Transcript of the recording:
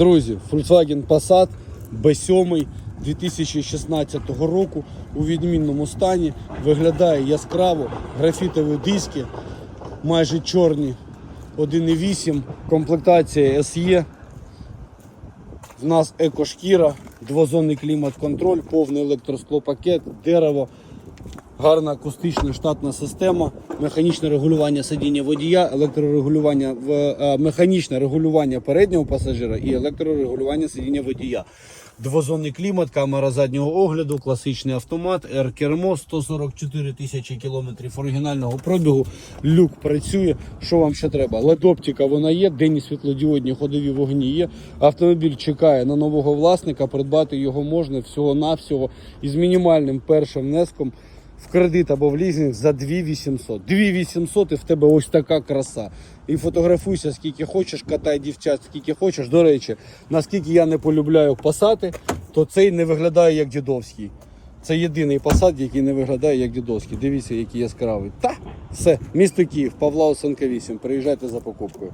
Друзі, Volkswagen Passat B7 2016 року у відмінному стані. Виглядає яскраво, графітові диски, майже чорні, 1,8, комплектація SE. В нас екошкіра, двозонний клімат-контроль, повний електросклопакет, дерево, гарна акустична штатна система, механічне регулювання сидіння водія, електрорегулювання в е, механічне регулювання переднього пасажира і електрорегулювання сидіння водія. Двозонний клімат, камера заднього огляду, класичний автомат, R-кермо, 144 тисячі кілометрів оригінального пробігу. Люк працює. Що вам ще треба? LED-оптика вона є, денні світлодіодні ходові вогні є. Автомобіль чекає на нового власника. Придбати його можна всього-навсього із мінімальним першим внеском в кредит або в лізинг за 2800. 2800 і в тебе ось така краса. І фотографуйся скільки хочеш, катай дівчат скільки хочеш. До речі, наскільки я не полюбляю пасати, то цей не виглядає як дідовський. Це єдиний посад, який не виглядає як дідовський. Дивіться, який яскравий. Та все, місто Київ, Павла Осенка 8. Приїжджайте за покупкою.